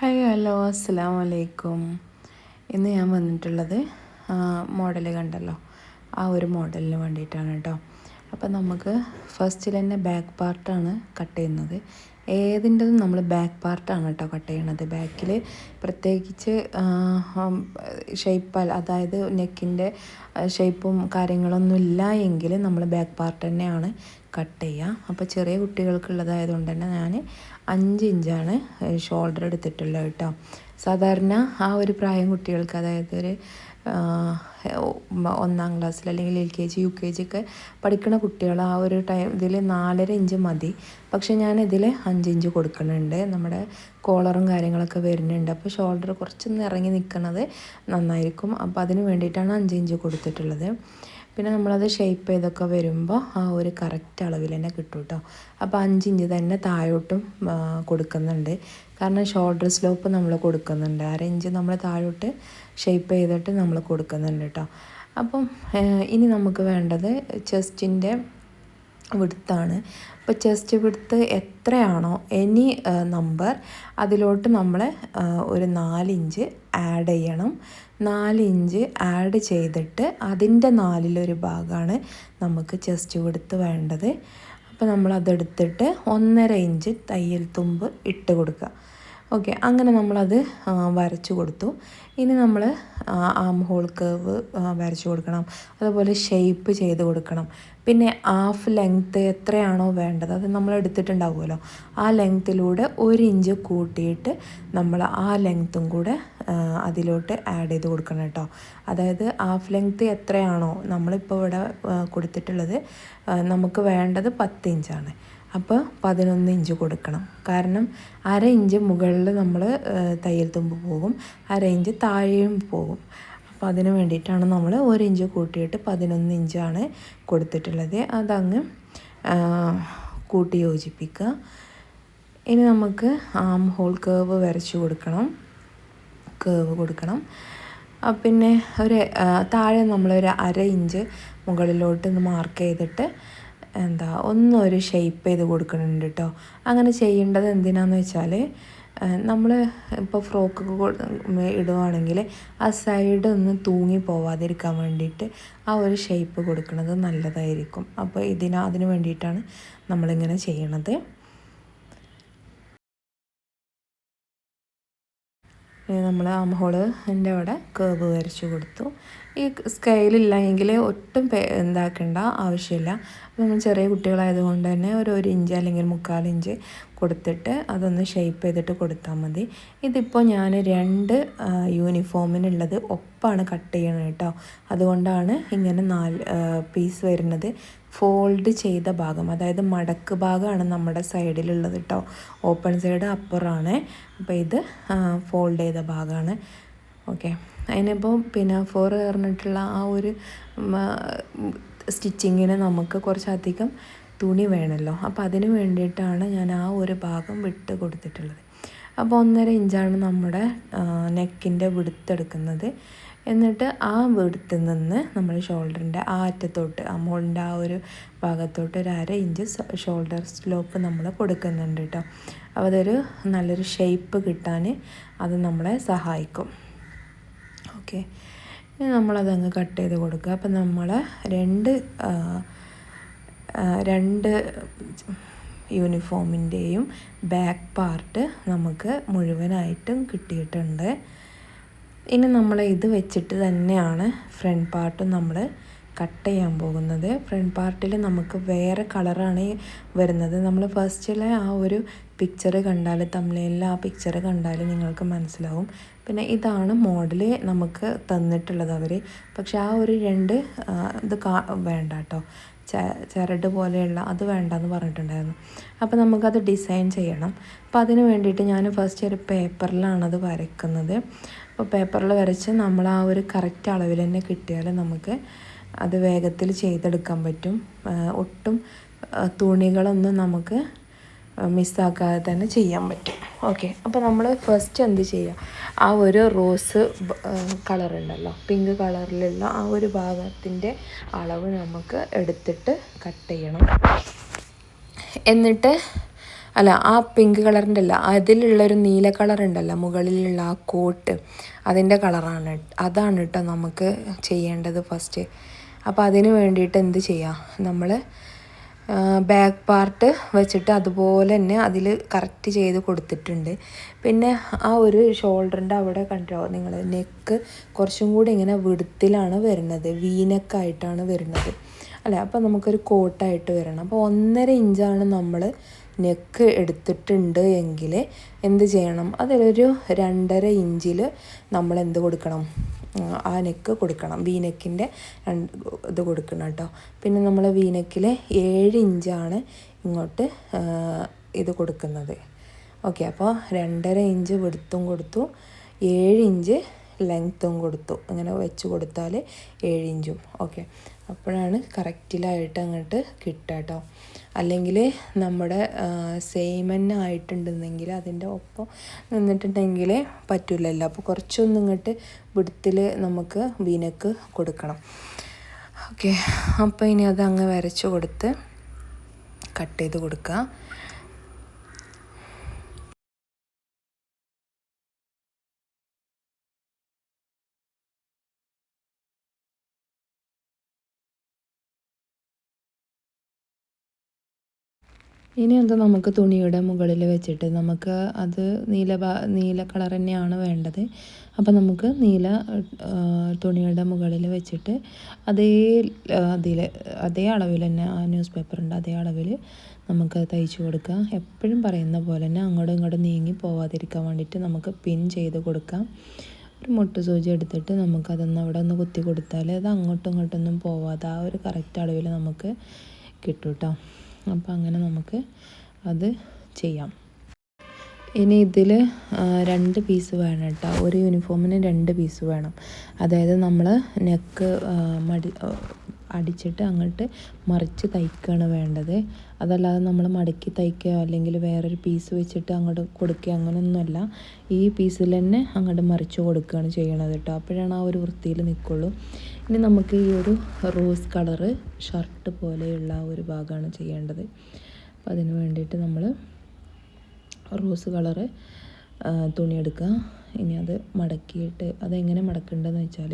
Hi hello അസ്സാം വലൈക്കും ഇന്ന് ഞാൻ വന്നിട്ടുള്ളത് മോഡൽ കണ്ടല്ലോ. ആ ഒരു മോഡലിന് വേണ്ടിയിട്ടാണ് കേട്ടോ. അപ്പോൾ നമുക്ക് ഫസ്റ്റിൽ തന്നെ ബാക്ക് പാർട്ടാണ് കട്ട് ചെയ്യുന്നത്. ഏതിന്റെതും നമ്മൾ ബാക്ക് പാർട്ടാണ് കേട്ടോ കട്ട് ചെയ്യണത്. ബാക്കിൽ പ്രത്യേകിച്ച് ഷേപ്പ് അതായത് നെക്കിന്റെ ഷേപ്പും കാര്യങ്ങളൊന്നും ഇല്ല എങ്കിൽ നമ്മൾ ബാക്ക് പാർട്ട് തന്നെയാണ് കട്ട് ചെയ്യുക. അപ്പോൾ ചെറിയ കുട്ടികൾക്കുള്ളതായതുകൊണ്ട് തന്നെ ഞാൻ അഞ്ച് ഇഞ്ചാണ് ഷോൾഡർ എടുത്തിട്ടുള്ളത് കേട്ടോ. സാധാരണ ആ ഒരു പ്രായം കുട്ടികൾക്ക് അതായത് ഒരു ഒന്നാം ക്ലാസ്സിൽ അല്ലെങ്കിൽ L K G U K G ഒക്കെ പഠിക്കുന്ന കുട്ടികൾ ആ ഒരു ടൈം ഇതിൽ നാലര ഇഞ്ച് മതി. പക്ഷേ ഞാൻ ഇതിൽ അഞ്ച് ഇഞ്ച് കൊടുക്കുന്നുണ്ട് നമ്മുടെ കോളറും കാര്യങ്ങളൊക്കെ വരുന്നുണ്ട്. അപ്പോൾ ഷോൾഡർ കുറച്ചൊന്ന് ഇറങ്ങി നിൽക്കുന്നത് നന്നായിരിക്കും. അപ്പോൾ അതിന് വേണ്ടിയിട്ടാണ് അഞ്ച് ഇഞ്ച് കൊടുത്തിട്ടുള്ളത്. പിന്നെ നമ്മളത് ഷേപ്പ് ചെയ്തൊക്കെ വരുമ്പോൾ ആ ഒരു കറക്റ്റ് അളവിൽ തന്നെ കിട്ടും കേട്ടോ. അപ്പോൾ അഞ്ച് ഇഞ്ച് തന്നെ താഴോട്ടും കൊടുക്കുന്നുണ്ട്. കാരണം ഷോൾഡർ സ്ലോപ്പ് നമ്മൾ കൊടുക്കുന്നുണ്ട്. അര ഇഞ്ച് നമ്മൾ താഴോട്ട് ഷേപ്പ് ചെയ്തിട്ട് നമ്മൾ കൊടുക്കുന്നുണ്ട് കേട്ടോ. അപ്പം ഇനി നമുക്ക് വേണ്ടത് ചെസ്റ്റിന്റെ വിടുത്താണ്. അപ്പോൾ ചെസ്റ്റ് വിടുത്ത് എത്രയാണോ എനി നമ്പർ അതിലോട്ട് നമ്മൾ ഒരു നാലിഞ്ച് ആഡ് ചെയ്യണം. നാലിഞ്ച് ആഡ് ചെയ്തിട്ട് അതിന്റെ നാലിലൊരു ഭാഗമാണ് നമുക്ക് ചെസ്റ്റ് വിടുത്ത് വേണ്ടത്. അപ്പോൾ നമ്മൾ അതെടുത്തിട്ട് ഒന്നര ഇഞ്ച് തയ്യൽ തുമ്പ് ഇട്ട് കൊടുക്കുക. ഓക്കെ അങ്ങനെ നമ്മളത് വരച്ചു കൊടുത്തു. ഇനി നമ്മൾ ആം ഹോൾ കർവ് വരച്ചു കൊടുക്കണം. അതുപോലെ ഷേപ്പ് ചെയ്ത് കൊടുക്കണം. പിന്നെ ഹാഫ് ലെങ്ത്ത് എത്രയാണോ വേണ്ടത് അത് നമ്മൾ എടുത്തിട്ടുണ്ടാവുമല്ലോ. ആ ലെങ്ത്തിലൂടെ ഒരു ഇഞ്ച് കൂട്ടിയിട്ട് നമ്മൾ ആ ലെങ്ത്തും കൂടെ അതിലോട്ട് ആഡ് ചെയ്ത് കൊടുക്കണം കേട്ടോ. അതായത് ഹാഫ് ലെങ്ത്ത് എത്രയാണോ നമ്മളിപ്പോൾ ഇവിടെ കൊടുത്തിട്ടുള്ളത് നമുക്ക് വേണ്ടത് പത്ത് ഇഞ്ചാണ് അപ്പോൾ പതിനൊന്ന് ഇഞ്ച് കൊടുക്കണം. കാരണം അര ഇഞ്ച് മുകളിൽ നമ്മൾ തയ്യൽ തുമ്പ് പോകും. അര ഇഞ്ച് താഴെയും പോകും. അപ്പോൾ അതിന് വേണ്ടിയിട്ടാണ് നമ്മൾ ഒരു ഇഞ്ച് കൂട്ടിയിട്ട് പതിനൊന്ന് ഇഞ്ചാണ് കൊടുത്തിട്ടുള്ളത്. അതങ്ങ് കൂട്ടി യോജിപ്പിക്കുക. ഇനി നമുക്ക് ആം ഹോൾ കേവ് വരച്ചു കൊടുക്കണം. കേവ് കൊടുക്കണം. പിന്നെ ഒരു താഴെ നമ്മളൊരു അര ഇഞ്ച് മുകളിലോട്ട് മാർക്ക് ചെയ്തിട്ട് എന്താ ഒന്നൊരു ഷെയ്പ്പ് ചെയ്ത് കൊടുക്കുന്നുണ്ട് കേട്ടോ അങ്ങനെ ചെയ്യേണ്ടത് എന്തിനാന്ന് വെച്ചാൽ നമ്മൾ ഇപ്പോൾ ഫ്രോക്ക് ഇടുവാണെങ്കിൽ ആ സൈഡ് ഒന്ന് തൂങ്ങി പോവാതിരിക്കാൻ വേണ്ടിയിട്ട് ആ ഒരു ഷേപ്പ് കൊടുക്കുന്നത് നല്ലതായിരിക്കും. അപ്പോൾ ഇതിന് അതിന് വേണ്ടിയിട്ടാണ് നമ്മളിങ്ങനെ ചെയ്യണത്. നമ്മൾ ആം ഹോൾ എന്റെ അവിടെ കേബ് വരച്ചു കൊടുത്തു. ഈ സ്കെയിലില്ല എങ്കിൽ ഒട്ടും എന്താക്കേണ്ട ആവശ്യമില്ല. നമ്മൾ ചെറിയ കുട്ടികളായതുകൊണ്ട് തന്നെ ഒരു ഒരു ഇഞ്ച് അല്ലെങ്കിൽ മുക്കാൽ ഇഞ്ച് കൊടുത്തിട്ട് അതൊന്ന് ഷേപ്പ് ചെയ്തിട്ട് കൊടുത്താൽ മതി. ഇതിപ്പോൾ ഞാൻ രണ്ട് യൂണിഫോമിനുള്ളത് ഒപ്പാണ് കട്ട് ചെയ്യണത് കേട്ടോ. അതുകൊണ്ടാണ് ഇങ്ങനെ നാല് പീസ് വരുന്നത്. ഫോൾഡ് ചെയ്ത ഭാഗം അതായത് മടക്ക് ഭാഗമാണ് നമ്മുടെ സൈഡിലുള്ളത് കേട്ടോ ഓപ്പൺ സൈഡ് അപ്പുറമാണ് അപ്പോൾ ഇത് ഫോൾഡ് ചെയ്ത ഭാഗമാണ് ഓക്കെ അതിനിപ്പോൾ പിന്നെ ഫോർ പറഞ്ഞിട്ടുള്ള ആ ഒരു സ്റ്റിച്ചിങ്ങിന് നമുക്ക് കുറച്ചധികം തുണി വേണമല്ലോ അപ്പോൾ അതിന് വേണ്ടിയിട്ടാണ് ഞാൻ ആ ഒരു ഭാഗം വിട്ട് കൊടുത്തിട്ടുള്ളത്. അപ്പോൾ ഒന്നര ഇഞ്ചാണ് നമ്മുടെ നെക്കിന്റെ വിടുത്തെടുക്കുന്നത്. എന്നിട്ട് ആ വിടുത്ത് നിന്ന് നമ്മൾ ഷോൾഡറിന്റെ ആ അറ്റത്തോട്ട് ആ മോളിന്റെ ആ ഒരു ഭാഗത്തോട്ട് ഒരു അര ഇഞ്ച് ഷോൾഡർ സ്ലോപ്പ് നമ്മൾ കൊടുക്കുന്നുണ്ട് കേട്ടോ. അപ്പോൾ അതൊരു നല്ലൊരു ഷേപ്പ് കിട്ടാൻ അത് നമ്മളെ സഹായിക്കും. ഓക്കെ. നമ്മളതങ്ങ് കട്ട് ചെയ്ത് കൊടുക്കുക. അപ്പം നമ്മൾ രണ്ട് രണ്ട് യൂണിഫോമിന്റെയും ബാക്ക് പാർട്ട് നമുക്ക് മുഴുവനായിട്ടും കിട്ടിയിട്ടുണ്ട്. ഇനി നമ്മൾ ഇത് വെച്ചിട്ട് തന്നെയാണ് ഫ്രണ്ട് പാർട്ട് നമ്മൾ കട്ട് ചെയ്യാൻ പോകുന്നത്. ഫ്രണ്ട് പാർട്ടിൽ നമുക്ക് വേറെ കളറാണ് വരുന്നത്. നമ്മൾ ഫസ്റ്റിലെ ആ ഒരു പിക്ചർ കണ്ടാൽ തമിഴിലെ ആ പിക്ചർ കണ്ടാൽ നിങ്ങൾക്ക് മനസ്സിലാവും. പിന്നെ ഇതാണ് മോഡൽ നമുക്ക് തന്നിട്ടുള്ളത് അവർ പക്ഷെ ആ ഒരു രണ്ട് ഇത് വേണ്ട കേട്ടോ. ചരട് പോലെയുള്ള അത് വേണ്ടെന്ന് പറഞ്ഞിട്ടുണ്ടായിരുന്നു. അപ്പോൾ നമുക്കത് ഡിസൈൻ ചെയ്യണം. അപ്പോൾ അതിന് വേണ്ടിയിട്ട് ഞാൻ ഫസ്റ്റ് ഒരു പേപ്പറിലാണത് വരയ്ക്കുന്നത്. അപ്പോൾ പേപ്പറിൽ വരച്ച് നമ്മൾ ആ ഒരു കറക്റ്റ് അളവിൽ തന്നെ കിട്ടിയാൽ നമുക്ക് അത് വേഗത്തിൽ ചെയ്തെടുക്കാൻ പറ്റും. ഒട്ടും തുണികളൊന്നും നമുക്ക് മിസ്സാക്കാതെ തന്നെ ചെയ്യാൻ പറ്റും. ഓക്കെ അപ്പോൾ നമ്മൾ ഫസ്റ്റ് എന്ത് ചെയ്യുക ആ ഒരു റോസ് കളർ ഉണ്ടല്ലോ. പിങ്ക് കളറിലുള്ള ആ ഒരു ഭാഗത്തിന്റെ അളവ് നമുക്ക് എടുത്തിട്ട് കട്ട് ചെയ്യണം. എന്നിട്ട് അല്ല ആ പിങ്ക് കളറിന്റെ അല്ല അതിലുള്ളൊരു നീല കളർ ഉണ്ടല്ലോ മുകളിലുള്ള ആ കോട്ട് അതിന്റെ കളറാണ് അതാണ് കേട്ടോ നമുക്ക് ചെയ്യേണ്ടത് ഫസ്റ്റ് അപ്പോൾ അതിന് വേണ്ടിയിട്ട് എന്ത് ചെയ്യാം? നമ്മൾ ബാക്ക് പാർട്ട് വെച്ചിട്ട് അതുപോലെ തന്നെ അതിൽ കറക്റ്റ് ചെയ്ത് കൊടുത്തിട്ടുണ്ട്. പിന്നെ ആ ഒരു ഷോൾഡറിന്റെ അവിടെ കണ്ടോ? നിങ്ങൾ നെക്ക് കുറച്ചും കൂടി ഇങ്ങനെ വിടുത്തിലാണ് വരുന്നത്. വീനക്കായിട്ടാണ് വരുന്നത്. അല്ല? അപ്പോൾ നമുക്കൊരു കോട്ടായിട്ട് വരണം. അപ്പോൾ ഒന്നര ഇഞ്ചാണ് നമ്മൾ നെക്ക് എടുത്തിട്ടുണ്ട് എങ്കിൽ എന്ത് ചെയ്യണം? അതിലൊരു രണ്ടര ഇഞ്ചിൽ നമ്മൾ എന്ത് കൊടുക്കണം? ആ നെക്ക് കൊടുക്കണം. വി നെക്കിന്റെ ഇത് കൊടുക്കണം കേട്ടോ. പിന്നെ നമ്മൾ വി നെക്കിൽ ഏഴ് ഇഞ്ചാണ് ഇങ്ങോട്ട് ഇത് കൊടുക്കുന്നത്. ഓക്കെ അപ്പോൾ രണ്ടര ഇഞ്ച് വെടുത്തും കൊടുത്തു. ഏഴ് ഇഞ്ച് ലെങ്ത്തും കൊടുത്തു. അങ്ങനെ വെച്ച് കൊടുത്താൽ ഏഴ് ഇഞ്ചും. ഓക്കെ അപ്പോഴാണ് കറക്റ്റിലായിട്ട് അങ്ങോട്ട് കിട്ടുക കേട്ടോ. അല്ലെങ്കിൽ നമ്മുടെ സെയിം തന്നെ ആയിട്ടുണ്ടെന്നെങ്കിൽ അതിന്റെ ഒപ്പം നിന്നിട്ടുണ്ടെങ്കിൽ പറ്റില്ലല്ലോ അപ്പോൾ കുറച്ചൊന്നും ഇങ്ങോട്ട് വിടുത്തിൽ നമുക്ക് വീനക്ക് കൊടുക്കണം. ഓക്കെ. അപ്പോൾ ഇനി അത് അങ്ങ് വരച്ച് കൊടുത്ത് കട്ട് ചെയ്ത് കൊടുക്കുക. ഇനി എന്താ നമുക്ക് തുണിയുടെ മുകളിൽ വെച്ചിട്ട് നമുക്ക് അത് നീല നീല കളർ തന്നെയാണ് വേണ്ടത്. അപ്പോൾ നമുക്ക് നീല തുണിയുടെ മുകളിൽ വെച്ചിട്ട് അതേ അതിൽ അതേ അളവിൽ തന്നെ ആ ന്യൂസ് പേപ്പറിന്റെ അതേ അളവിൽ നമുക്ക് തയ്ച്ചു കൊടുക്കാം. എപ്പോഴും പറയുന്ന പോലെ തന്നെ അങ്ങോട്ടും ഇങ്ങോട്ടും നീങ്ങി പോവാതിരിക്കാൻ വേണ്ടിയിട്ട് നമുക്ക് പിൻ ചെയ്ത് കൊടുക്കാം. ഒരു മുട്ട് സൂചി എടുത്തിട്ട് നമുക്കതൊന്ന് അവിടെ ഒന്ന് കുത്തി കൊടുത്താൽ അത് അങ്ങോട്ടും ഇങ്ങോട്ടൊന്നും പോവാതെ ആ ഒരു കറക്റ്റ് അളവിൽ നമുക്ക് കിട്ടും കേട്ടോ. അപ്പോൾ അങ്ങനെ നമുക്ക് അത് ചെയ്യാം. ഇനി ഇതിൽ രണ്ട് പീസ് വേണം കേട്ടോ. ഒരു യൂണിഫോമിന് രണ്ട് പീസ് വേണം. അതായത് നമ്മൾ നെക്ക് മടി അടിച്ചിട്ട് അങ്ങോട്ട് മറിച്ച് തയ്ക്കുകയാണ് വേണ്ടത്. അതല്ലാതെ നമ്മൾ മടക്കി തയ്ക്കുക അല്ലെങ്കിൽ വേറൊരു പീസ് വെച്ചിട്ട് അങ്ങോട്ട് കൊടുക്കുക അങ്ങനെയൊന്നുമല്ല. ഈ പീസിൽ തന്നെ അങ്ങോട്ട് മറിച്ച് കൊടുക്കുകയാണ് ചെയ്യണത് കേട്ടോ. അപ്പോഴാണ് ആ ഒരു വൃത്തിയിൽ നിൽക്കുള്ളൂ. ഇനി നമുക്ക് ഈ ഒരു റോസ് കളറ് ഷർട്ട് പോലെയുള്ള ഒരു ഭാഗമാണ് ചെയ്യേണ്ടത്. അപ്പോൾ അതിന് വേണ്ടിയിട്ട് നമ്മൾ റോസ് കളറ് തുണി എടുക്കുക ഇനി അത് മടക്കിയിട്ട് അതെങ്ങനെ മടക്കേണ്ടതെന്ന് വെച്ചാൽ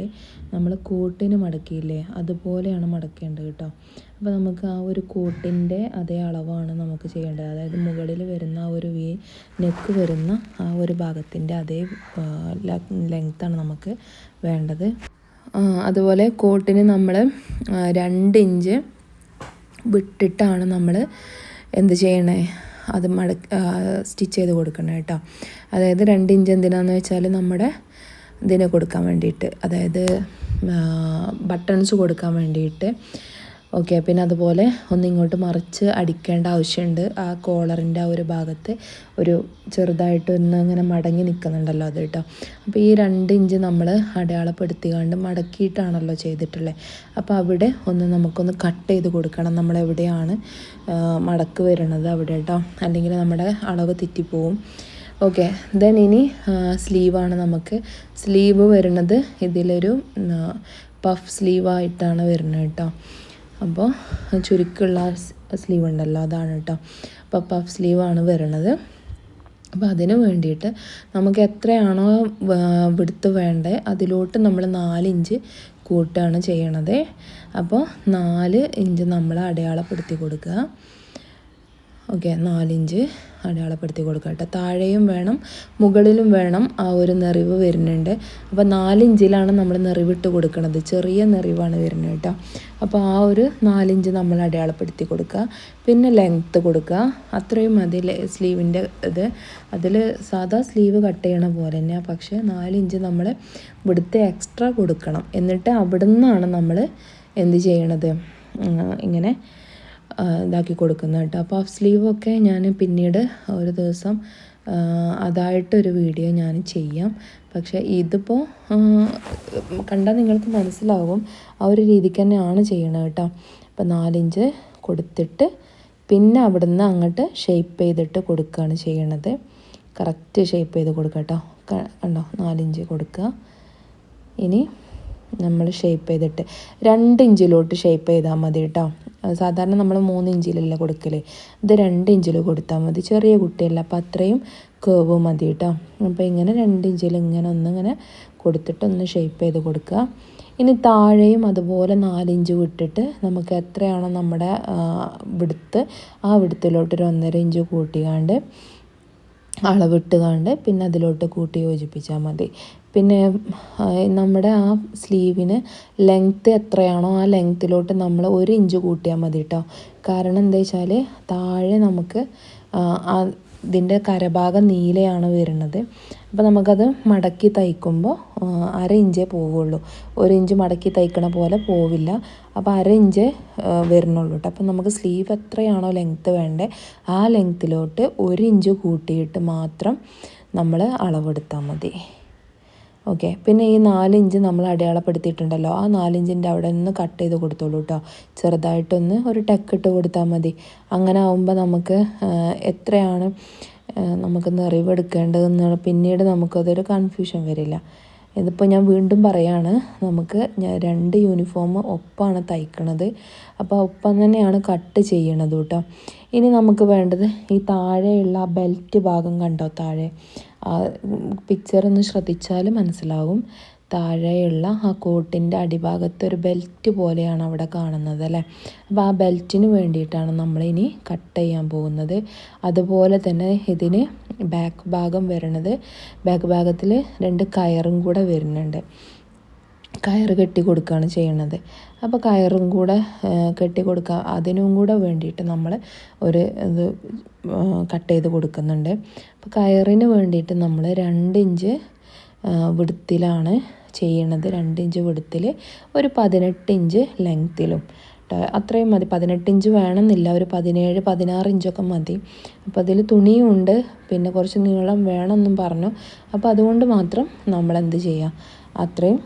നമ്മൾ കോട്ടിന് മടക്കിയില്ലേ അതുപോലെയാണ് മടക്കേണ്ടത് കേട്ടോ. അപ്പോൾ നമുക്ക് ആ ഒരു കോട്ടിന്റെ അതേ അളവാണ് നമുക്ക് ചെയ്യേണ്ടത്. അതായത് മുകളിൽ വരുന്ന ആ ഒരു വി നെക്ക് വരുന്ന ആ ഒരു ഭാഗത്തിന്റെ അതേ ലെങ്ത്താണ് നമുക്ക് വേണ്ടത്. അതുപോലെ കോട്ടിന് നമ്മൾ രണ്ട് ഇഞ്ച് വിട്ടിട്ടാണ് നമ്മൾ എന്ത് ചെയ്യണേ? അത് മട സ്റ്റിച്ച് ചെയ്ത് കൊടുക്കണം കേട്ടോ. അതായത് രണ്ട് ഇഞ്ച് എന്തിനാന്ന് വെച്ചാൽ നമ്മുടെ ഇതിന് കൊടുക്കാൻ വേണ്ടിയിട്ട് അതായത് ബട്ടൺസ് കൊടുക്കാൻ വേണ്ടിയിട്ട് ഓക്കെ പിന്നെ അതുപോലെ ഒന്ന് ഇങ്ങോട്ട് മറിച്ച് അടിക്കേണ്ട ആവശ്യമുണ്ട്. ആ കോളറിന്റെ ആ ഒരു ഭാഗത്ത് ഒരു ചെറുതായിട്ട് ഒന്ന് അങ്ങനെ മടങ്ങി നിൽക്കുന്നുണ്ടല്ലോ അത് കേട്ടോ. അപ്പോൾ ഈ രണ്ട് ഇഞ്ച് നമ്മൾ അടയാളപ്പെടുത്തി കണ്ട് മടക്കിയിട്ടാണല്ലോ ചെയ്തിട്ടുള്ളത് അപ്പോൾ അവിടെ ഒന്ന് നമുക്കൊന്ന് കട്ട് ചെയ്ത് കൊടുക്കണം. നമ്മൾ എവിടെയാണ് മടക്ക് വരുന്നത് അവിടെ കേട്ടോ. അല്ലെങ്കിൽ നമ്മുടെ അളവ് തെറ്റിപ്പോവും. ഓക്കെ ദെൻ ഇനി സ്ലീവാണ് നമുക്ക്. സ്ലീവ് വരുന്നത് ഇതിലൊരു പഫ് സ്ലീവായിട്ടാണ് വരുന്നത് കേട്ടോ. അപ്പോൾ ചുരുക്കുള്ള സ്ലീവ് ഉണ്ടല്ലോ അതാണ് കേട്ടോ. അപ്പോൾ പഫ് സ്ലീവാണ് വരണത്. അപ്പോൾ അതിന് വേണ്ടിയിട്ട് നമുക്ക് എത്രയാണോ വിടുത്ത് വേണ്ടത് അതിലോട്ട് നമ്മൾ നാലിഞ്ച് കൂട്ടാണ് ചെയ്യണത്. അപ്പോൾ നാല് ഇഞ്ച് നമ്മൾ അടയാളപ്പെടുത്തി കൊടുക്കുക. ഓക്കെ നാലിഞ്ച് അടയാളപ്പെടുത്തി കൊടുക്കുക കേട്ടോ. താഴെയും വേണം മുകളിലും വേണം ആ ഒരു നിറിവ് വരുന്നുണ്ട്. അപ്പോൾ നാലിഞ്ചിലാണ് നമ്മൾ നിറിവിട്ട് കൊടുക്കുന്നത് ചെറിയ നിറിവാണ് വരുന്നത് കേട്ടോ. അപ്പോൾ ആ ഒരു നാലിഞ്ച് നമ്മൾ അടയാളപ്പെടുത്തി കൊടുക്കുക. പിന്നെ ലെങ്ത്ത് കൊടുക്കുക. അത്രയും മതി സ്ലീവിന്റെ ഇത്. അതിൽ സാധാ സ്ലീവ് കട്ട് ചെയ്യണ പോലെ തന്നെ പക്ഷേ നാലിഞ്ച് നമ്മൾ ഇവിടുത്തെ എക്സ്ട്രാ കൊടുക്കണം. എന്നിട്ട് അവിടെ നിന്നാണ് നമ്മൾ എന്ത് ചെയ്യണത്? ഇങ്ങനെ ഇതാക്കി കൊടുക്കുന്നത് കേട്ടോ. അപ്പോൾ ആ സ്ലീവൊക്കെ ഞാൻ പിന്നീട് ഒരു ദിവസം അതായിട്ടൊരു വീഡിയോ ഞാൻ ചെയ്യാം. പക്ഷേ ഇതിപ്പോൾ കണ്ടാൽ നിങ്ങൾക്ക് മനസ്സിലാവും ആ ഒരു രീതിക്ക് തന്നെയാണ് ചെയ്യണത് കേട്ടോ. അപ്പോൾ നാലിഞ്ച് കൊടുത്തിട്ട് പിന്നെ അവിടുന്ന് അങ്ങോട്ട് ഷേപ്പ് ചെയ്തിട്ട് കൊടുക്കുകയാണ് ചെയ്യണത്. കറക്റ്റ് ഷേപ്പ് ചെയ്ത് കൊടുക്കുക കേട്ടോ. കണ്ടോ? നാലിഞ്ച് കൊടുക്കുക. ഇനി നമ്മൾ ഷേപ്പ് ചെയ്തിട്ട് രണ്ട് ഇഞ്ചിലോട്ട് ഷേപ്പ് ചെയ്താൽ മതി കേട്ടോ. സാധാരണ നമ്മൾ മൂന്ന് ഇഞ്ചിലല്ല കൊടുക്കൽ. ഇത് രണ്ട് ഇഞ്ചിൽ കൊടുത്താൽ മതി. ചെറിയ കുട്ടിയല്ല അപ്പോൾ അത്രയും കേവ് മതി കേട്ടോ. അപ്പോൾ ഇങ്ങനെ രണ്ട് ഇഞ്ചിൽ ഇങ്ങനെ ഒന്നിങ്ങനെ കൊടുത്തിട്ട് ഒന്ന് ഷേപ്പ് ചെയ്ത് കൊടുക്കുക. ഇനി താഴെയും അതുപോലെ നാലിഞ്ച് വിട്ടിട്ട് നമുക്ക് എത്രയാണോ നമ്മുടെ വിടുത്ത് ആ വിടുത്തിലോട്ടൊരു ഒന്നര ഇഞ്ച് കൂട്ടിക്കാണ്ട് അളവിട്ട് കണ്ട് പിന്നെ അതിലോട്ട് കൂട്ടി യോജിപ്പിച്ചാൽ മതി. പിന്നെ നമ്മുടെ ആ സ്ലീവിന് ലെങ്ത്ത് എത്രയാണോ ആ ലെങ്ത്തിലോട്ട് നമ്മൾ ഒരു ഇഞ്ച് കൂട്ടിയാൽ മതി കേട്ടോ കാരണം എന്താ വെച്ചാൽ താഴെ നമുക്ക് ഇതിന്റെ കരഭാഗം നീലയാണ് വരുന്നത്. അപ്പോൾ നമുക്കത് മടക്കി തയ്ക്കുമ്പോൾ അര ഇഞ്ചേ പോവുള്ളൂ. ഒരു ഇഞ്ച് മടക്കി തയ്ക്കണ പോലെ പോവില്ല. അപ്പോൾ അര ഇഞ്ച് വരുന്നുള്ളൂ കേട്ടോ. അപ്പോൾ നമുക്ക് സ്ലീവ് എത്രയാണോ ലെങ്ത്ത് വേണ്ടത് ആ ലെങ്ത്തിലോട്ട് ഒരു ഇഞ്ച് കൂട്ടിയിട്ട് മാത്രം നമ്മൾ അളവെടുത്താൽ മതി. ഓക്കെ പിന്നെ ഈ നാലിഞ്ച് നമ്മൾ അടയാളപ്പെടുത്തിയിട്ടുണ്ടല്ലോ. ആ നാലിഞ്ചിന്റെ അവിടെ നിന്ന് കട്ട് ചെയ്ത് കൊടുത്തോളൂ കേട്ടോ ചെറുതായിട്ടൊന്ന് ഒരു ടെക്ക് ഇട്ട് കൊടുത്താൽ മതി. അങ്ങനെ ആകുമ്പോൾ നമുക്ക് എത്രയാണ് നമുക്ക് നിറവെടുക്കേണ്ടതെന്ന് പിന്നീട് നമുക്കതൊരു കൺഫ്യൂഷൻ വരില്ല. ഇതിപ്പോൾ ഞാൻ വീണ്ടും പറയാണ് നമുക്ക് രണ്ട് യൂണിഫോം ഒപ്പാണ് തയ്ക്കണത്. അപ്പോൾ ഒപ്പം തന്നെയാണ് കട്ട് ചെയ്യണത് കേട്ടോ ഇനി നമുക്ക് വേണ്ടത് ഈ താഴെയുള്ള ബെൽറ്റ് ഭാഗം കണ്ടോ താഴെ? പിക്ചർ ഒന്ന് ശ്രദ്ധിച്ചാൽ മനസ്സിലാവും. താഴെയുള്ള ആ കോട്ടിന്റെ അടിഭാഗത്ത് ഒരു ബെൽറ്റ് പോലെയാണ് അവിടെ കാണുന്നത് അല്ലേ? അപ്പോൾ ആ ബെൽറ്റിന് വേണ്ടിയിട്ടാണ് നമ്മളിനി കട്ട് ചെയ്യാൻ പോകുന്നത്. അതുപോലെ തന്നെ ഇതിന് ബാക്ക് ഭാഗം വരണത്. ബാക്ക് ഭാഗത്തിൽ രണ്ട് കയറും കൂടെ വരുന്നുണ്ട്. കയറ് കെട്ടി കൊടുക്കുകയാണ് ചെയ്യുന്നത് അപ്പോൾ കയറും കൂടെ കെട്ടി കൊടുക്കുക അതിനും കൂടെ വേണ്ടിയിട്ട് നമ്മൾ ഒരു ഇത് കട്ട് ചെയ്ത് കൊടുക്കുന്നുണ്ട്. അപ്പോൾ കയറിന് വേണ്ടിയിട്ട് നമ്മൾ രണ്ട് ഇഞ്ച് വിടുത്തിലാണ് ചെയ്യണത്. രണ്ട് ഇഞ്ച് വിടുത്തിൽ ഒരു പതിനെട്ട് ഇഞ്ച് ലെങ്ത്തിലും. അത്രയും മതി. പതിനെട്ട് ഇഞ്ച് വേണമെന്നില്ല. ഒരു പതിനേഴ് പതിനാറ് ഇഞ്ചൊക്കെ മതി. അപ്പോൾ അതിൽ തുണിയുണ്ട്. പിന്നെ കുറച്ച് നീളം വേണമെന്നും പറഞ്ഞു. അപ്പോൾ അതുകൊണ്ട് മാത്രം നമ്മൾ എന്ത് ചെയ്യുക അത്രയും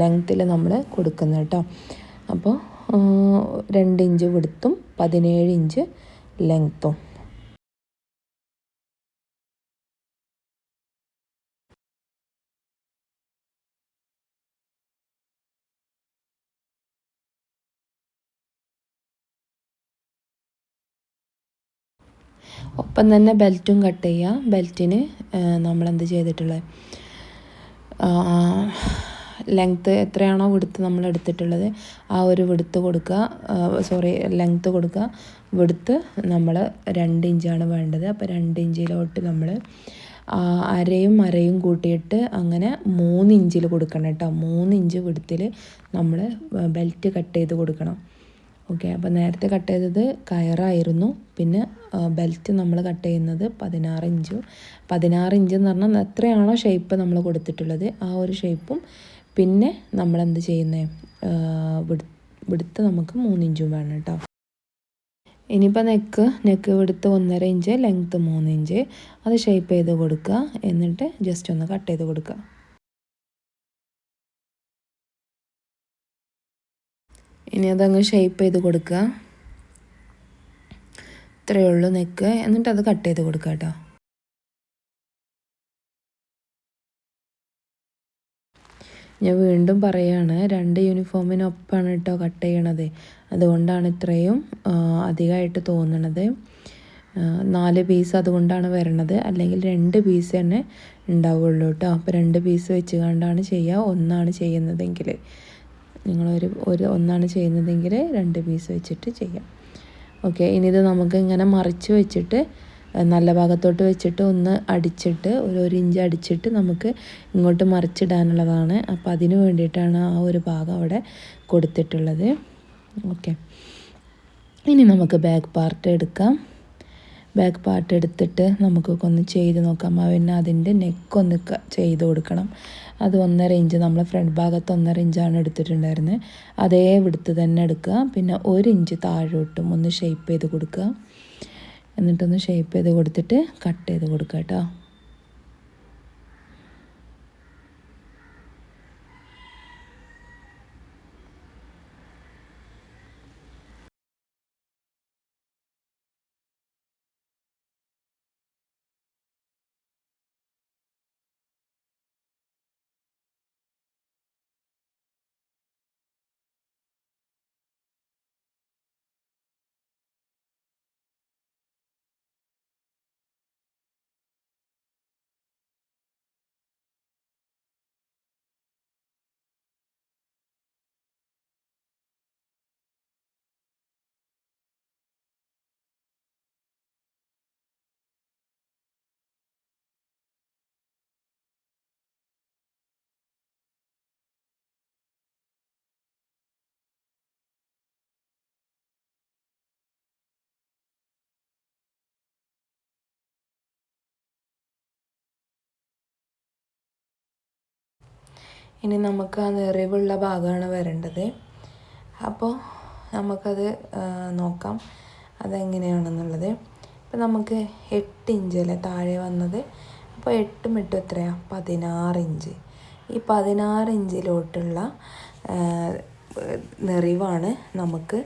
ലെങ്ത്തിൽ നമ്മൾ കൊടുക്കുന്നത് കേട്ടോ. അപ്പോൾ രണ്ട് ഇഞ്ച് വിടുത്തും പതിനേഴ് ഇഞ്ച് ലെങ്ത്തും ഒപ്പം തന്നെ ബെൽറ്റും കട്ട് ചെയ്യുക ബെൽറ്റിന് നമ്മളെന്ത് ചെയ്തിട്ടുള്ളത്? ലെങ്ത്ത് എത്രയാണോ വിടുത്ത് നമ്മൾ എടുത്തിട്ടുള്ളത് ആ ഒരു വിടുത്ത് കൊടുക്കുക സോറി ലെങ്ത്ത് കൊടുക്കുക. വിടുത്ത് നമ്മൾ രണ്ട് ഇഞ്ചാണ് വേണ്ടത്. അപ്പോൾ രണ്ട് ഇഞ്ചിലോട്ട് നമ്മൾ അരയും അരയും കൂട്ടിയിട്ട് അങ്ങനെ മൂന്ന് ഇഞ്ചിൽ കൊടുക്കണം കേട്ടോ. മൂന്ന് ഇഞ്ച് വിടുത്തിൽ നമ്മൾ ബെൽറ്റ് കട്ട് ചെയ്ത് കൊടുക്കണം. ഓക്കെ അപ്പോൾ നേരത്തെ കട്ട് ചെയ്തത് കയറായിരുന്നു. പിന്നെ ബെൽറ്റ് നമ്മൾ കട്ട് ചെയ്യുന്നത് പതിനാറ് ഇഞ്ചും പതിനാറ് ഇഞ്ച് എന്ന് പറഞ്ഞാൽ എത്രയാണോ ഷേപ്പ് നമ്മൾ കൊടുത്തിട്ടുള്ളത് ആ ഒരു ഷേപ്പും പിന്നെ നമ്മൾ എന്ത് ചെയ്യുന്നത് വിടുത്ത് നമുക്ക് മൂന്നിഞ്ചും വേണം കേട്ടോ ഇനിയിപ്പോൾ നെക്ക് നെക്ക് വിടുത്ത് ഒന്നര ഇഞ്ച് ലെങ്ത്ത് മൂന്ന് ഇഞ്ച്. അത് ഷേപ്പ് ചെയ്ത് കൊടുക്കുക എന്നിട്ട് ജസ്റ്റ് ഒന്ന് കട്ട് ചെയ്ത് കൊടുക്കുക ഇനി അതങ്ങ് ഷേപ്പ് ചെയ്ത് കൊടുക്കുക ഇത്രയേ ഉള്ളൂ നെക്ക് എന്നിട്ട് അത് കട്ട് ചെയ്ത് കൊടുക്കുക കേട്ടോ ഞാൻ വീണ്ടും പറയാണ് രണ്ട് യൂണിഫോമിനൊപ്പമാണ് കേട്ടോ കട്ട് ചെയ്യണത്. അതുകൊണ്ടാണ് ഇത്രയും അധികമായിട്ട് തോന്നണത്. നാല് പീസ് അതുകൊണ്ടാണ് വരണത്. അല്ലെങ്കിൽ രണ്ട് പീസ് തന്നെ ഉണ്ടാവുള്ളൂ കേട്ടോ അപ്പോൾ രണ്ട് പീസ് വെച്ച് കണ്ടാണ് ചെയ്യുക ഒന്നാണ് ചെയ്യുന്നതെങ്കിൽ നിങ്ങളൊരു ഒരു ഒന്നാണ് ചെയ്യുന്നതെങ്കിൽ രണ്ട് പീസ് വെച്ചിട്ട് ചെയ്യാം. ഓക്കെ ഇനി ഇത് നമുക്ക് ഇങ്ങനെ മറിച്ച് വെച്ചിട്ട് നല്ല ഭാഗത്തോട്ട് വെച്ചിട്ട് ഒന്ന് അടിച്ചിട്ട് ഒരു ഒരു ഇഞ്ച് അടിച്ചിട്ട് നമുക്ക് ഇങ്ങോട്ട് മറിച്ചിടാനുള്ളതാണ്. അപ്പോൾ അതിന് വേണ്ടിയിട്ടാണ് ആ ഒരു ഭാഗം അവിടെ കൊടുത്തിട്ടുള്ളത്. ഓക്കെ. ഇനി നമുക്ക് ബാക്ക് പാർട്ട് എടുക്കാം. ബാക്ക് പാർട്ട് എടുത്തിട്ട് നമുക്കൊക്കെ ഒന്ന് ചെയ്ത് നോക്കാം. പിന്നെ അതിന്റെ നെക്കൊന്ന് ചെയ്ത് കൊടുക്കണം. അത് ഒന്നര ഇഞ്ച് നമ്മൾ ഫ്രണ്ട് ഭാഗത്ത് ഒന്നര ഇഞ്ചാണ് എടുത്തിട്ടുണ്ടായിരുന്നത് അതേ വിടുത്ത് തന്നെ എടുക്കുക. പിന്നെ ഒരു ഇഞ്ച് താഴോട്ടും ഒന്ന് ഷേപ്പ് ചെയ്ത് കൊടുക്കുക. എന്നിട്ടൊന്ന് ഷേപ്പ് ചെയ്ത് കൊടുത്തിട്ട് കട്ട് ചെയ്ത് കൊടുക്കുക കേട്ടോ ഇനി നമുക്ക് ആ നിറവുള്ള ഭാഗമാണ് വരേണ്ടത്. അപ്പോൾ നമുക്കത് നോക്കാം. അതെങ്ങനെയാണെന്നുള്ളത്. ഇപ്പം നമുക്ക് എട്ട് ഇഞ്ചല്ലേ താഴെ വന്നത്. അപ്പോൾ എട്ടും എട്ടും എത്രയാണ് പതിനാറ് ഇഞ്ച്. ഈ പതിനാറ് ഇഞ്ചിലോട്ടുള്ള നിറവാണ് നമുക്ക്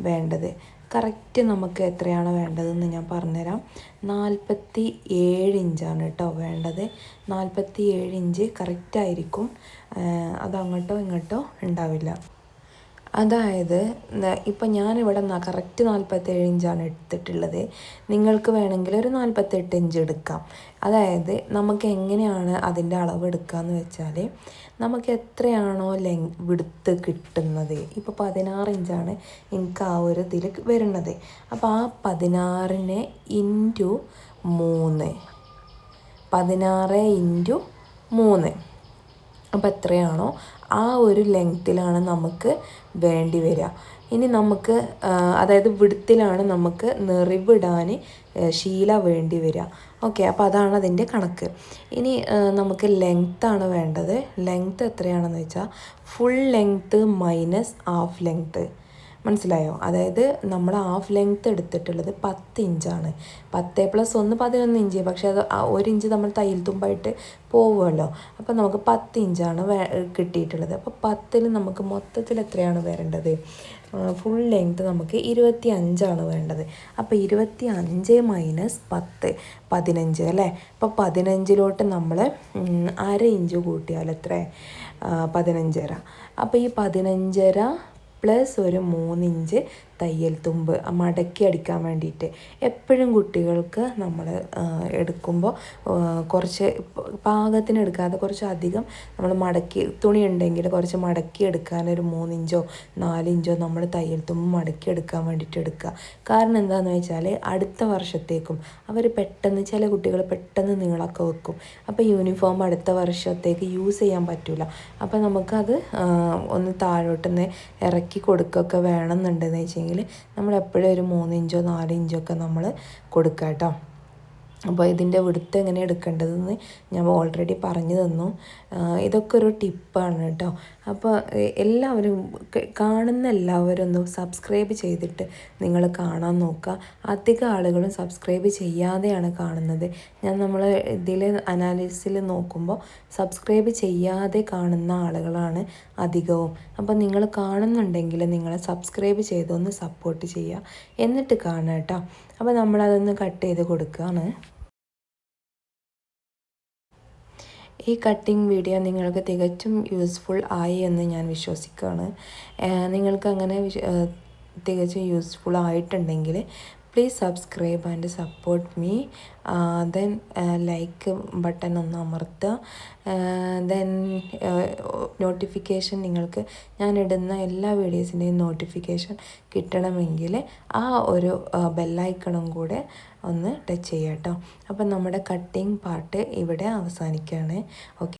വേണ്ടത്. കറക്റ്റ് നമുക്ക് എത്രയാണ് വേണ്ടതെന്ന് ഞാൻ പറഞ്ഞുതരാം. നാൽപ്പത്തി ഏഴ് ഇഞ്ചാണ് കേട്ടോ വേണ്ടത്. നാൽപ്പത്തി ഏഴ് ഇഞ്ച് കറക്റ്റായിരിക്കും. അതങ്ങോട്ടോ ഇങ്ങോട്ടോ ഉണ്ടാവില്ല. അതായത് ഇപ്പം ഞാനിവിടെ കറക്റ്റ് നാൽപ്പത്തേഴ് ഇഞ്ചാണ് എടുത്തിട്ടുള്ളത്. നിങ്ങൾക്ക് വേണമെങ്കിൽ ഒരു നാൽപ്പത്തെട്ട് ഇഞ്ച് എടുക്കാം. അതായത് നമുക്ക് എങ്ങനെയാണ് അതിന്റെ അളവ് എടുക്കുക എന്ന് വെച്ചാൽ നമുക്ക് എത്രയാണോ ലെങ് വിടുത്ത് കിട്ടുന്നത്. ഇപ്പോൾ പതിനാറ് ഇഞ്ചാണ് എനിക്ക് ആ ഒരു ഇതിൽ വരുന്നത്. അപ്പോൾ ആ പതിനാറിന് ഇന്റു മൂന്ന്. പതിനാറ് ഇന്റു മൂന്ന്. അപ്പോൾ എത്രയാണോ ആ ഒരു ലെങ്ത്തിലാണ് നമുക്ക് വേണ്ടി വരിക. ഇനി നമുക്ക് അതായത് വിടുത്തിലാണ് നമുക്ക് നിറിവിടാൻ ശീല വേണ്ടി വരിക. ഓക്കെ അപ്പോൾ അതാണ് അതിന്റെ കണക്ക്. ഇനി നമുക്ക് ലെങ്ത്താണ് വേണ്ടത്. ലെങ്ത്ത് എത്രയാണെന്ന് വെച്ചാൽ full length minus half length മനസ്സിലായോ? അതായത് നമ്മൾ ഹാഫ് ലെങ്ത്ത് എടുത്തിട്ടുള്ളത് പത്ത് ഇഞ്ചാണ്. പത്ത് പ്ലസ് ഒന്ന് പതിനൊന്ന് ഇഞ്ച്. പക്ഷേ അത് ഒരു ഇഞ്ച് നമ്മൾ തയ്യൽ തുമ്പായിട്ട് പോവുമല്ലോ. അപ്പോൾ നമുക്ക് പത്ത് ഇഞ്ചാണ് കിട്ടിയിട്ടുള്ളത്. അപ്പോൾ പത്തിൽ നമുക്ക് മൊത്തത്തിൽ എത്രയാണ് വരേണ്ടത്? ഫുൾ ലെങ്ത് നമുക്ക് ഇരുപത്തി അഞ്ചാണ് വേണ്ടത്. അപ്പോൾ ഇരുപത്തി അഞ്ച് മൈനസ് പത്ത് പതിനഞ്ച് അല്ലേ? അപ്പോൾ പതിനഞ്ചിലോട്ട് നമ്മൾ അര ഇഞ്ച് കൂട്ടിയാൽ എത്ര? പതിനഞ്ചര. അപ്പോൾ ഈ പതിനഞ്ചര പ്ലസ് ഒരു മൂന്നിഞ്ച് തയ്യൽ തുമ്പ് മടക്കി അടിക്കാൻ വേണ്ടിയിട്ട് എപ്പോഴും കുട്ടികൾക്ക് നമ്മൾ എടുക്കുമ്പോൾ കുറച്ച് പാകത്തിന് എടുക്കാതെ കുറച്ച് അധികം നമ്മൾ മടക്കി തുണി ഉണ്ടെങ്കിൽ കുറച്ച് മടക്കി എടുക്കാൻ ഒരു മൂന്നിഞ്ചോ നാലിഞ്ചോ നമ്മൾ തയ്യൽ തുമ്പ് മടക്കി എടുക്കാൻ വേണ്ടിയിട്ട് എടുക്കുക. കാരണം എന്താണെന്ന് വെച്ചാൽ അടുത്ത വർഷത്തേക്കും അവർ പെട്ടെന്ന് ചില കുട്ടികൾ പെട്ടെന്ന് നീളമൊക്കെ വെക്കും. അപ്പോൾ യൂണിഫോം അടുത്ത വർഷത്തേക്ക് യൂസ് ചെയ്യാൻ പറ്റില്ല അപ്പോൾ നമുക്കത് ഒന്ന് താഴോട്ടൊന്ന് ഇറക്കി കൊടുക്കുകയൊക്കെ വേണമെന്നുണ്ടെന്ന് വെച്ചെങ്കിൽ നമ്മൾ എപ്പോഴും ഒരു മൂന്ന് ഇഞ്ചോ നാല് ഇഞ്ചോ ഒക്കെ നമ്മൾ കൊടുക്കുക കേട്ടോ. അപ്പോൾ ഇതിന്റെ വിടുത്ത് എങ്ങനെ എടുക്കേണ്ടതെന്ന് ഞാൻ ഓൾറെഡി പറഞ്ഞു തന്നു. ഇതൊക്കെ ഒരു ടിപ്പാണ് കേട്ടോ. അപ്പോൾ എല്ലാവരും കാണുന്ന എല്ലാവരും ഒന്ന് സബ്സ്ക്രൈബ് ചെയ്തിട്ട് നിങ്ങൾ കാണാൻ നോക്കുക. അധികം ആളുകളും സബ്സ്ക്രൈബ് ചെയ്യാതെയാണ് കാണുന്നത്. ഞാൻ നമ്മൾ ഇതിൽ അനാലിസിൽ നോക്കുമ്പോൾ സബ്സ്ക്രൈബ് ചെയ്യാതെ കാണുന്ന ആളുകളാണ് അധികവും. അപ്പോൾ നിങ്ങൾ കാണുന്നുണ്ടെങ്കിൽ നിങ്ങൾ സബ്സ്ക്രൈബ് ചെയ്തൊന്ന് സപ്പോർട്ട് ചെയ്യുക. എന്നിട്ട് കാണുക കേട്ടോ. അപ്പോൾ നമ്മളതൊന്ന് കട്ട് ചെയ്ത് കൊടുക്കുകയാണ്. ഈ കട്ടിംഗ് വീഡിയോ നിങ്ങൾക്ക് തികച്ചും യൂസ്ഫുൾ ആയി എന്ന് ഞാൻ വിശ്വസിക്കുകയാണ്. നിങ്ങൾക്ക് അങ്ങനെ തികച്ചും യൂസ്ഫുൾ ആയിട്ടുണ്ടെങ്കിൽ please subscribe and support me then like button ഒന്ന് അമർത്തുക. ദെൻ നോട്ടിഫിക്കേഷൻ നിങ്ങൾക്ക് ഞാൻ ഇടുന്ന എല്ലാ വീഡിയോസിന്റെയും നോട്ടിഫിക്കേഷൻ കിട്ടണമെങ്കിൽ ആ ഒരു ബെല്ലൈക്കണും കൂടെ ഒന്ന് ടച്ച് ചെയ്യാം കേട്ടോ അപ്പം നമ്മുടെ കട്ടിങ് പാർട്ട് ഇവിടെ അവസാനിക്കുകയാണ്. ഓക്കെ